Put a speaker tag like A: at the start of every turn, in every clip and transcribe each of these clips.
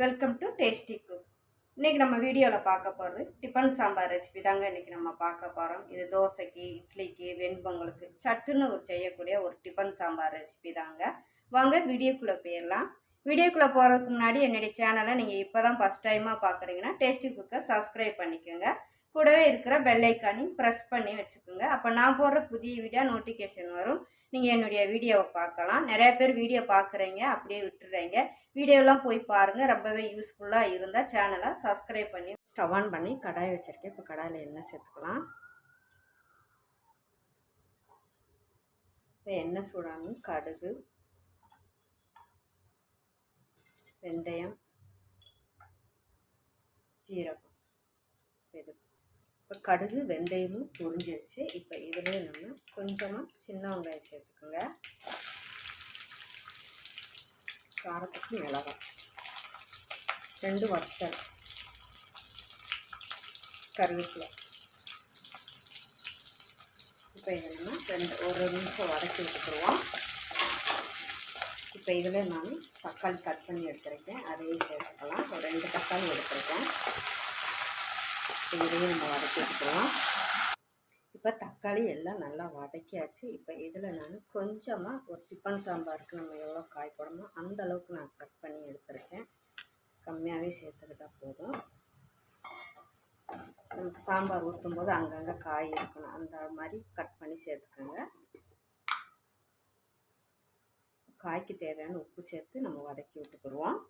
A: Welcome to tasty cook இன்றைக்கி நம்ம வீடியோவில் பார்க்க போகிறது டிஃபன் சாம்பார் ரெசிபி தாங்க இன்றைக்கி நம்ம பார்க்க போகிறோம் இது தோசைக்கு இட்லிக்கு வெண்பொங்கலுக்கு சட்டுன்னு ஒரு செய்யக்கூடிய ஒரு டிஃபன் சாம்பார் ரெசிபி தாங்க. வாங்க வீடியோக்குள்ளே போயிடலாம். வீடியோக்குள்ளே போகிறதுக்கு முன்னாடி என்னுடைய சேனலை நீங்கள் இப்போ தான் ஃபஸ்ட் டைமாக பார்க்குறீங்கன்னா டேஸ்டி குக்கை சப்ஸ்கிரைப் பண்ணிக்கோங்க. கூடவே இருக்கிற பெல்லைக்கானையும் ப்ரெஸ் பண்ணி வச்சுக்கோங்க. அப்போ நான் போடுற புதிய வீடியோ நோட்டிஃபிகேஷன் வரும். நீங்கள் என்னுடைய வீடியோவை பார்க்கலாம். நிறைய பேர் வீடியோ பார்க்குறீங்க அப்படியே விட்டுடுறீங்க வீடியோலாம் போய் பாருங்கள் ரொம்பவே யூஸ்ஃபுல்லாக இருந்தால் சேனலை சப்ஸ்கிரைப் பண்ணி ஸ்டவ் ஆன் பண்ணி கடாய் வச்சுருக்கேன். இப்போ கடாயில் எண்ணெய் சேர்த்துக்கலாம். இப்போ எண்ணெய் சூடானும் கடுகு வெந்தயம் ஜீரகம் இது. இப்போ கடுகு வெந்தயமும் பொரிஞ்சிருச்சு. இப்போ இதுலேயே நம்ம கொஞ்சமாக சின்ன வெங்காயம் சேர்த்துக்கோங்க. காரத்துக்கு மிளகாய் ரெண்டு வத்தல். கருவேப்பிலை. இப்போ இதில் நம்ம ரெண்டு ஒரு நிமிஷம் வதக்கி விட்டுக்குருவோம். இப்போ இதில் நான் தக்காளி கட் பண்ணி எடுத்துருக்கேன். அதையும் சேர்த்துக்கலாம். ஒரு ரெண்டு தக்காளி எடுத்துருக்கேன். இதையும் நம்ம வதக்கி வச்சுக்கலாம் இப்போ தக்காளி எல்லாம் நல்லா வதக்கியாச்சு. இப்போ இதில் நான் கொஞ்சமாக ஒரு டிஃபன் சாம்பாருக்கு நம்ம எவ்வளோ காய் போடணும் அந்த அளவுக்கு நான் கட் பண்ணி எடுத்துருக்கேன். கம்மியாகவே சேர்த்துக்கிட்டா போதும். நமக்கு சாம்பார் ஊற்றும் போது அங்கங்கே காய் இருக்கணும். அந்த மாதிரி கட் பண்ணி சேர்த்துக்கோங்க. காய்க்கு தேவையான உப்பு சேர்த்து நம்ம வதக்கி விட்டுக்குருவோம்.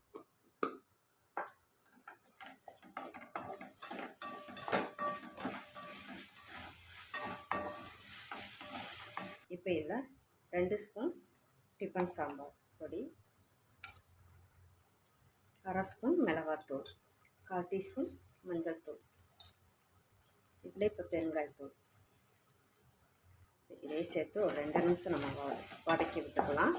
A: இப்போ இதில் ரெண்டு ஸ்பூன் டிஃபன் சாம்பார் பொடி அரை ஸ்பூன் மிளகாத்தூள் கால் டீஸ்பூன் மஞ்சள் தூள். இதில் இப்போ பெருங்காயத்தூள் இதே சேர்த்து ஒரு ரெண்டு நிமிஷம் நம்ம வதக்கி விட்டுக்கலாம்.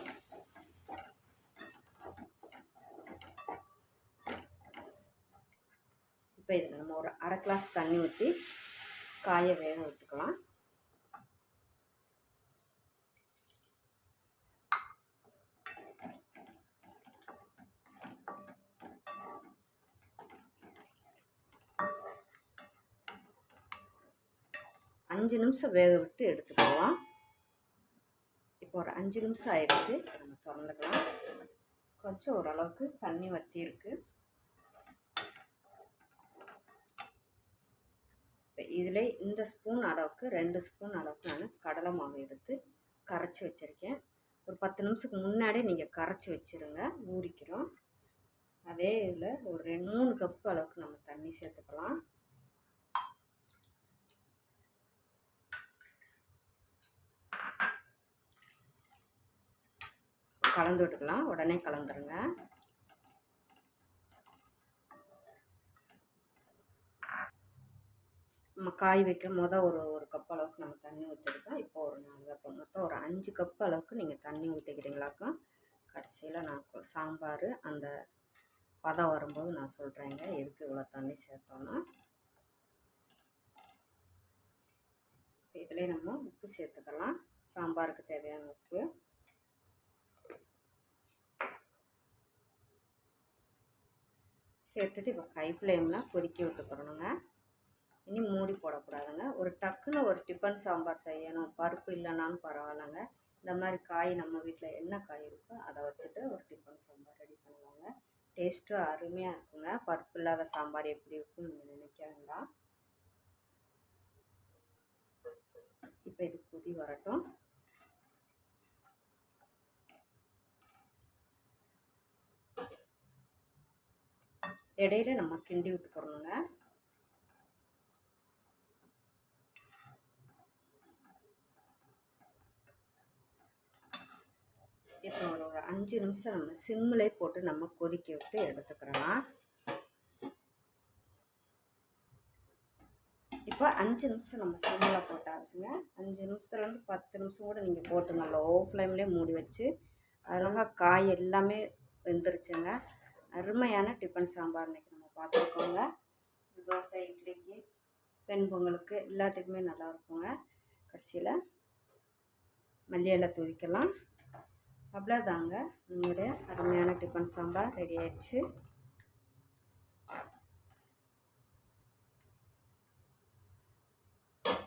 A: இப்போ இதில் நம்ம ஒரு அரை கிளாஸ் தண்ணி ஊற்றி காயை வேக விட்டுக்கலாம் அஞ்சு நிமிஷம் வேக விட்டு எடுத்துக்குவோம் இப்போ ஒரு அஞ்சு நிமிஷம் ஆயிடுச்சு நம்ம திறந்துக்கலாம். கொஞ்சம் ஓரளவுக்கு தண்ணி வற்றி இருக்கு. இப்போ இதில் இந்த ஸ்பூன் அளவுக்கு ரெண்டு ஸ்பூன் அளவுக்கு நான் கடலை மாவு எடுத்து கரைச்சி வச்சுருக்கேன். ஒரு பத்து நிமிஷத்துக்கு முன்னாடியே நீங்கள் கரைச்சி வச்சுருங்க. ஊறிக்கிறோம் அதே இதில் ஒரு ரெண்டு மூணு கப்பு அளவுக்கு நம்ம தண்ணி சேர்த்துக்கலாம். கலந்து விட்டுக்கலாம் உடனே கலந்துருங்க. நம்ம காய் வைக்கிற மொதல் ஒரு ஒரு கப் அளவுக்கு நம்ம தண்ணி ஊற்றிருக்கோம் இப்போ ஒரு நாலு கப் மொத்தம் ஒரு அஞ்சு கப் அளவுக்கு நீங்கள் தண்ணி ஊற்றிக்கிறீங்களாக்கும் கடைசியில் நான் சாம்பார் அந்த பதம் வரும்போது நான் சொல்கிறேங்க எதுக்கு இவ்வளோ தண்ணி சேர்த்தோன்னா இதிலே நம்ம உப்பு சேர்த்துக்கலாம். சாம்பாருக்கு தேவையான உப்பு. சேர்த்துட்டு இப்போ கை ஃப்ளேமில் கொதிக்க விட்டுக்கிறணுங்க இனி மூடி போடக்கூடாதுங்க. ஒரு டக்குன்னு ஒரு டிஃபன் சாம்பார் செய்யணும். பருப்பு இல்லைனாலும் பரவாயில்லைங்க. இந்த மாதிரி காய் நம்ம வீட்டில் என்ன காய் இருக்கோ அதை வச்சுட்டு ஒரு டிஃபன் சாம்பார் ரெடி பண்ணுவாங்க டேஸ்ட்டும் அருமையாக இருக்குங்க. பருப்பு இல்லாத சாம்பார் எப்படி இருக்கும்னு நீங்கள் நினைக்க வேண்டாம். இப்போ இது கொதி வரட்டும். இடையில நம்ம கிண்டி விட்டுக்கிறோங்க இப்போ ஒரு அஞ்சு நிமிஷம் நம்ம சிம்மிலே போட்டு நம்ம கொதிக்க விட்டு எடுத்துக்கிறலாம் இப்போ அஞ்சு நிமிஷம் நம்ம சிம்மில் போட்டாச்சுங்க. அஞ்சு நிமிஷத்துலேருந்து பத்து நிமிஷம் கூட நீங்கள் போட்டுங்க லோ ஃப்ளேம்லேயே மூடி வச்சு அதனால காய் எல்லாமே வெந்துருச்சுங்க. அருமையான டிஃபன் சாம்பார் இன்றைக்கி நம்ம பார்த்துருக்கோங்க. தோசை இட்லிக்கு பெண் பொங்கலுக்கு எல்லாத்துக்குமே நல்லா இருக்குங்க. கடைசியில் மல்லி இலை தூவிக்கலாம். அவ்வளோதாங்க நம்மளுடைய அருமையான டிஃபன் சாம்பார் ரெடி ஆயிடுச்சு.